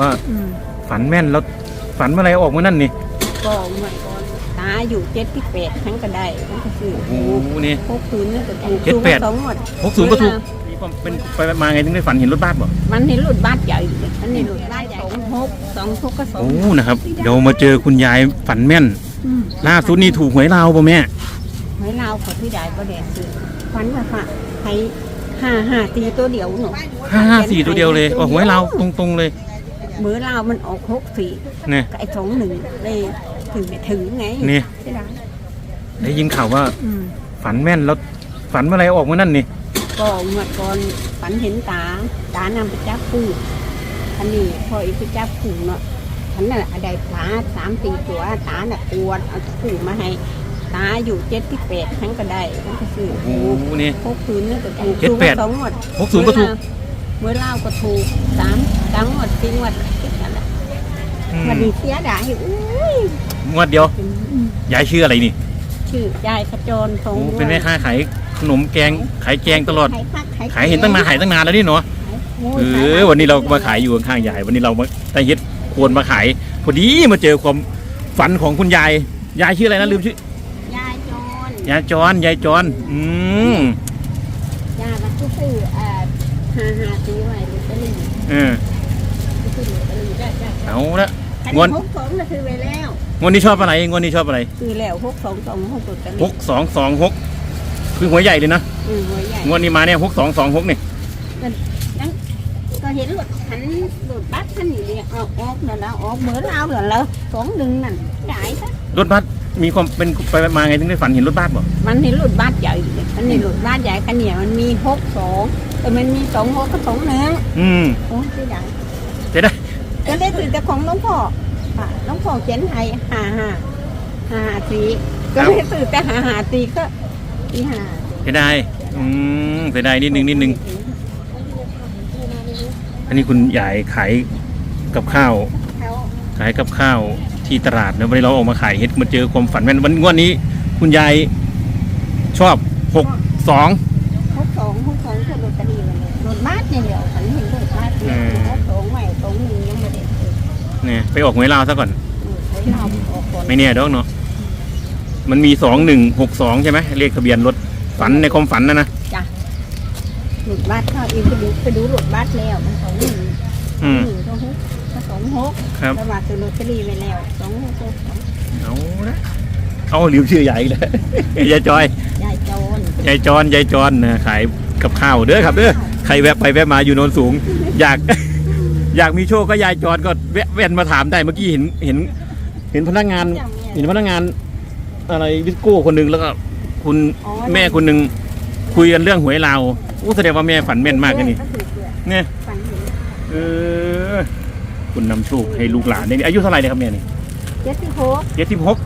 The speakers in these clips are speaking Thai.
ว่าอืมฝันแม่นแล้วฝันเมื่อไหรออกเมื่อนั่นนี่ก็เมื่อก่อนตาอยู่เจ็ดที่แปดทั้งก็ได้ทั้งก็ซื้อโอ้โหนี่พกคืนนั่นก็ถูกเจ็ดแปดถูกมาสองหมดหกศูนย์ก็ถูกมีความเป็นไปมาไงถึงได้ฝันเห็นรถบัสบ่มันนี่หลุดบ้านใหญ่มันนี่หลุดบ้านใหญ่สองหกสองหกก็สองโอ้นะครับเดี๋ยวมาเจอคุณยายฝันแม่นอืมล่าสุดนี่ถูกหวยลาวป่ะแม่ไว้ลาวขอที่ใหญ่ก็แดดซื้อฟันว่าค่ะให้ห้าห้าตีตัวเดียวหนูห้าห้าสี่ตัวเดียวเลยโอ้หวยลาวตรงๆเลย มือลาวมันออกหกสี่เนี่ยกับไอ้สองหนึ่งเลยถึงไม่ถึงไงนี่ใช่ไหมได้ยินข่าวว่าอืมฝันแม่นแล้วฝันเมื่อไหรออกเมื่อนั่นนี่ก็เมื่อก่อนฝันเห็นตา ตานำไปจับปูอันนี้พออีกไปจับปูเนาะฉันน่ะได้ปลาสามสี่ตัวตาน่ะปวดเอาปูมาให้ ตาอยู่เจ็ดที่แปดทั้งก็ได้ทั้งก็ซื้อโอ้โหนี่ พกคืนนั่นก็ถูกเจ็ดแปดถูกมาสองหมด หกศูนย์ก็ถูก เมื่อเล่าก็ถูกสามสามหมดสี่หมดติดกันละอืมวันนี้เสียดายอุ้ยงวดเดียว ยายชื่ออะไรนี่ชื่อยายขจรทรโอ้งเป็นแม่ค้าขายขนมแกง ขายแกงตลอด ขายผักขายเห็นตั้งนานขายตั้งนานแล้วนี่เนาะเออ วันนี้เรามาขายอยู่ข้างๆยาย วันนี้เรามาได้เฮ็ดควรมาขาย พอดีมาเจอความฝันของคุณยาย ยายชื่ออะไรนะลืมชื่อ ยายจรยายจรยายจรอืม ยายมาซื้อเอ่อ ห้าห้าตีไว้ลอตเตอรี่เออซื้อลอตเตอรี่ได้ได้เอาละอันงวดนี้หกสองก็ซื้อไว้แล้วงวดนี้ชอบอะไรงวดนี้ชอบอะไรซื้อแล้วหกสองสองหกลอตเตอรี่หกสองสองหกคือหัวยใหญ่เลยนะอืมหัวใหญ่งวดนี้มาเนี่ยหกสองสองหกนี่นั่นก็เห็นรถหันรถบัสคันนี้เนี่ยออกออกแล้วแล้วออกเมื่อเราแล้วแล้วสองหนึ่งนั่นได้ซะรถบัสมีความเป็นไปมาไงถึงได้ฝันเห็นรถบัสบ่มันนี่รถบัสใหญ่มันนี่รถบัสใหญ่คันเนี้มันมีหกสอง แต่มันมีสองหกกับสองหนึ่งอืมโอ้ที่ได้จะได้ก็ได้ตื่นแต่ของหน้องพ่อค่ะหน้องพ่อเขียนให้ห้าห้าห้าสี่ก็ได้ตื่นแต่หาหาตีก็ตีห้าจะได้อืมเสียดายนิดนึงนิดนึงอันนี้คุณยายขายกับข้าว เขาขายกับข้าวที่ตลาดนะวันนี้เราออกมาขายเห็ดมาเจอความฝันแม่นวันงวดนี้ คุณยายชอบหกสอง นี่ยเดียวฉันเห็นรถบัสเนี่ยหกสองใหม่สองหนึ่งยังไม่ได้ซื้อเนี่ยไปออกหวยลาวซะก่อนให้เราออกก่อนไม่แน่ดอกเนาะมันมีสองหนึ่งหกสองใช่ไหมเลขทะเบียนรถฝันในความฝันนะนะรถบัสเข้าอีกไปดูไปดูรถบัสแล้วมันสองหนึ่งอืมหนึ่งสองหกก็สองหกครับแล้วว่าซื้อลอตเตอรี่ไปแล้วสองหกสองเอาละเอาลืมชื่อใหญ่อีกแล้วยายจอยยายโจรยายจอนยายจอนนะขายกับข้าวเด้อครับเด้อ ใครแวะไปแวะมาอยู่โนนสูง อยาก อยากมีโชคก็ยายจอนก็แวะแว่นมาถามได้เมื่อกี้เห็นเห็น เห็นพนักงานเห็นพนักงาน อะไรวิสโก้คนหนึ่งแล้วก็ คุณแม่คนหนึ่งคุยกันเรื่องหวยลาวอู้แสดงว่าแม่ฝันแม่นมากเลยนี่ก็คือเกลือเนี่ยฝันเห็นเออคุณนำโชคให้ลูกหลานได้นี่อายุเท่าไหร่เนี่ยครับเนี่ยนี่ เจ็ดสิบหก เจ็ดสิบหก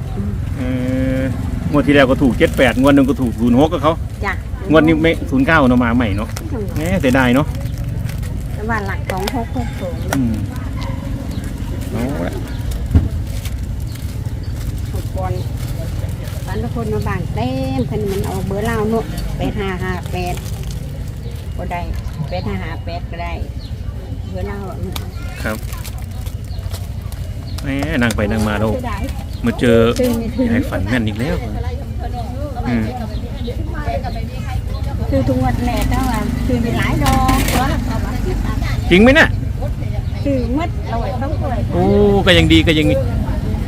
เอองวดที่แล้วก็ถูกเจ็ดแปดงวดหนึ่งก็ถูกศูนย์หกกับเขาจ้ะ งวดนี้ไม่ศูนย์เก้าเนาะมาใหม่เนาะแหมเสียดายเนาะแต่ว่าหลักสองหกหกสองอืมเอาละหกคนฝันทุกคนมาบางเต็มคันมันเอาเบอร์เล่าเนาะแปดห้าห้าแปดก็ได้แปดห้าห้าแปดก็ได้เบอร์เล่าครับแหมนั่งไปนั่งมาเราเสียดายมาเจอซื้อไม่ถึงยายฝันแม่นอีกแล้วอืมซื้อ ทุกวันแน่แต่ว่าซื้อไปหลายดอกตัวละสองบาทจริงไหมเนี่ยซื้อมัดเอาไว้ต้องไว้โอ้ก็ยังดีก็ยัง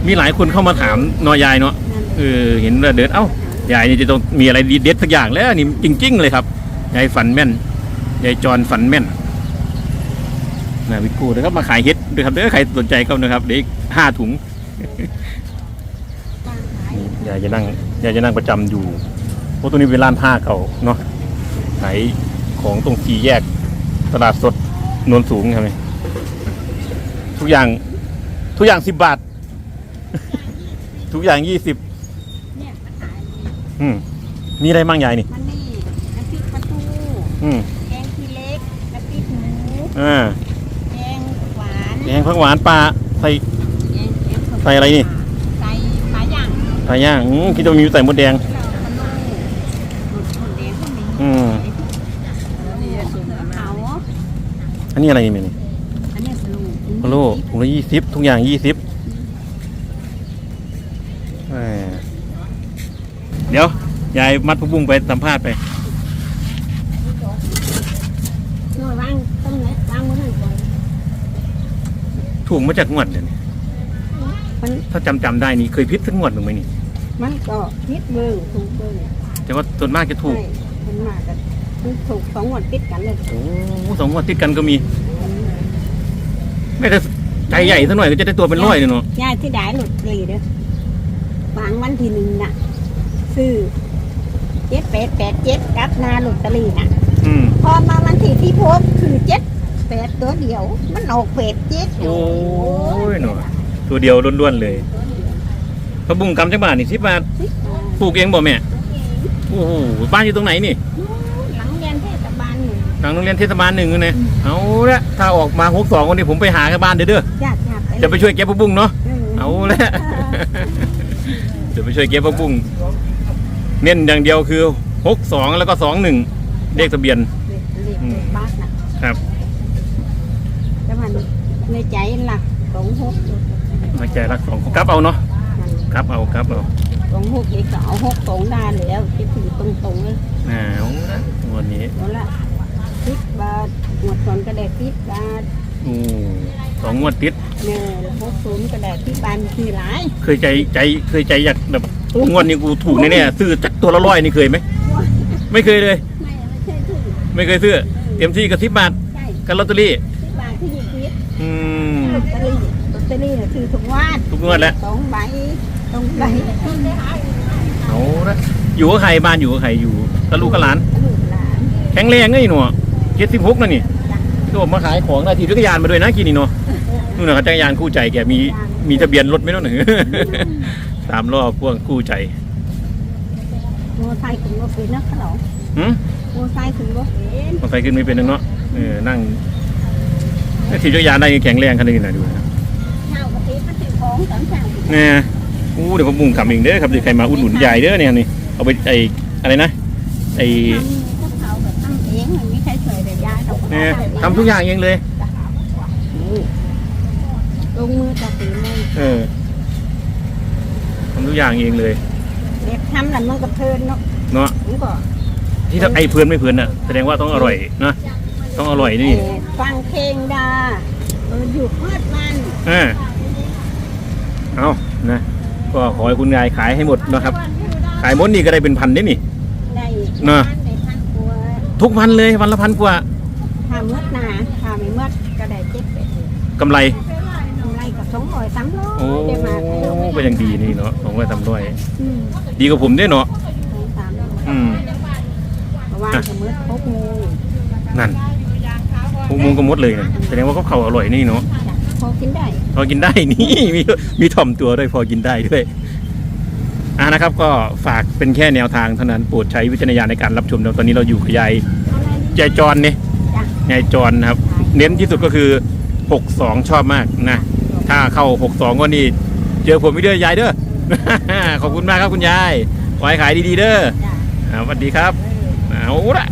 มีหลายคนเข้ามาถามนอยายเนาะเออเห็นว่าเดินเอ้ายายนี่จะต้องมีอะไรดีเด็ดสักอย่างแล้วนี่จริง ๆ เลยครับยายฝันแม่นยายจรฝันแม่นนะวิกูนะครับมาขายเฮ็ดด้วยครับเด้อใครสนใจก็นะครับเดี๋ยวอีกห้าถุงยายจะนั่งยายจะนั่งประจำอยู่เพราะตรงนี้เป็นร้านผ้าเก่าเนาะ ขายของตรงสี่แยกตลาดสดนวลสูงครับนี่ทุกอย่างทุกอย่างสิบบาท ทุกอย่างยี่สิบเนี่ยมันขายอืมมีอะไรบ้างยายนี่มันนี่น้ำพริกปลาทูอืมแกงขี้เล็กน้ำพริกหมูอ่าแกงหวานแกงผักหวานปลาใส่ แกงแกงใส่อะไรนี่ ใส่ปลาย่างปลาย่างอืมคิดว่ามีใส่มดแดงแล้วขนมหมุดหมุดแดงก็มี อืม นี่สุ่มเขา อันนี้อะไรนี่แม่นี่อันนี้สลูกพะโล้ถุงละยี่สิบทุกอย่างยี่สิบเดี๋ยวยายมัดผักบุ้งไปสัมภาษณ์ไปหน่อยวางต้นไหนวางบนนั้นก่อนถูกมาจากงวดเนี่ยมันถ้าจำจำได้นี่เคยพิษสักงวดหนึ่งไหมนี่ มันก็พิษเบิ่งถูกเบิ่งแต่ว่าส่วนมากจะถูกใช่มันมากันมัน ถูกสองงวดติดกันเลยโอ้สองงวดติดกันก็มี ไม่ได้ใจใหญ่สักหน่อยก็จะได้ตัวเป็นร้อยเลยเนาะยายที่ได้หลุดเลยเด้อวางวันที่หนึ่งน่ะ ซื้อเจ็ดแปดแปดเจ็ดกับนาหลุดตะลีน่ะอืมพอมาวันที่ที่พบคือเจ็ดแปดตัวเดียว มันออกเป็ดเจ็ดโอ้ยหน่อยตัวเดียวล้วนๆเลยผักบุ้งกำจังบาทนี่สิบบาทปลูกเองบ่แม่โอ้โหบ้านอยู่ตรงไหนนี่ หลังเรียนเทศบาล หนึ่งทางโรงเรียนเทศบาลหนึ่งเนี่ยเอาละถ้าออกมาหกสองวันนี้ผมไปหากับบ้านเด้อเด้อญาติญาติจะไปช่วยเก็บผักบุ้งเนาะเออเอาละเดี๋ยวไปช่วยเก็บผักบุ้งเน้นอย่างเดียวคือหกสองแล้วก็สองหนึ่งเลขทะเบียนเรียกเรียกเรียกบ้านน่ะครับแต่มันในใจหลักสองหกมาแจรักสองกลับเอาเนาะมันกลับเอากลับเอาสองหกเด็กก็เอาหกสองได้แล้วจะถือตรงๆเลยอ่าเอาละวันนี้เอาละ สิบบาทหมดก่อนก็ได้สิบบาทโอ้สองงวดติด เนี่ยหกศูนย์ก็ได้ที่บ้านคือหลายเคยใจใจเคยใจอยากแบบงวดนี้กูถูกแน่ๆซื้อจักตัวละร้อยนี่เคยไหม ไม่เคยเลย ไม่ไม่ใช่ถูกไม่เคยซื้อ เต็มที่กับสิบบาทใช่กับลอตเตอรี่ สิบบาทที่ยี่สิบอืมลอตเตอรี่ลอตเตอรี่เนี่ยถือทุกวันทุกงวดแล้วสองใบสองใบเอาละอยู่กับใครบ้านอยู่กับใครอยู่กับลูกกับหลานลูกหลานแข็งแรงไงหนู เจ็ดสิบหกนั่นนี่ที่ผมมาขายของได้ทีจักรยานมาด้วยนะกินนี่เนาะนู่นนะจักรยานคู่ใจแกมีมีทะเบียนรถไหมเนาะหนึ่งสามล้อพ่วงคู่ใจโมไซค์ขึ้นรถเป็นนะเขาหืมโมไซค์ขึ้นรถเป็นมอเตอร์ไซค์ขึ้นไม่เป็นนึงเนาะเออนั่งถีบจักรยานได้แข็งแรงขนาดนี้นะดูนะเช่าปกติก็ถือของสามสั่งเนี่ยอู้เดี๋ยวผมบุ้งขับเองเด้อครับเดี๋ยวใครมาอุดหนุนยายเด้อเนี่ยนี่เอาไปไออะไรนะไอ เองมันไม่ใช่เฉยแต่ยายเราก็เนี่ยทำทำทุกอย่างเองเลยลงมือตัดสินเลยเออทำทุกอย่างเองเลย เด็กทำแล้วมันก็เพลินเนาะเนาะมันก็ที่ถ้าไอเพื่อนไม่เพื่อนน่ะแสดงว่าต้องอร่อยนะต้องอร่อยนี่เอ่อฟังเพลงดาเอออยู่เพื่อนมันเออเอานะก็ขอให้คุณยายขายให้หมดนะครับ ขายหมดนี่ก็ได้เป็นพันได้นี่ ได้น่ะได้พันกว่า ทุกวันเลยวันละพันกว่าถ้าเมื่อนาถ้าไม่เมื่อก็ได้เจ็ดแปดสิบกำไร กำไรกับสองร้อยสามร้อยโอ้ได้มาเที่ยวเป็นอย่างดีนี่เนาะสองร้อยสามร้อยอืมดีกว่าผมด้วยเนาะสองสามร้อยอืม เพราะว่าจะเมื่อพกงูนั่นพวกมุงก็หมดเลยนะแสดงว่าเขาเขาอร่อยนี่เนาะ จ้ะพอกินได้พอกินได้นี่ มีมีถ่อมตัวด้วยพอกินได้ด้วย อ่านะครับก็ฝากเป็นแค่แนวทางเท่านั้นโปรดใช้วิจารณญาณในการรับชมนะตอนนี้เราอยู่กับยายยายจรเนี่ยจ้ะยายจรนะครับ เน้นที่สุดก็คือ 62 ชอบมากนะ ถ้าเข้า 62 ก็นี่เจอผมไม่เด้อยายเด้อขอบคุณมากครับคุณยายขอให้ขายดีๆเด้อจ้ะอ่าสวัสดีครับเอาละ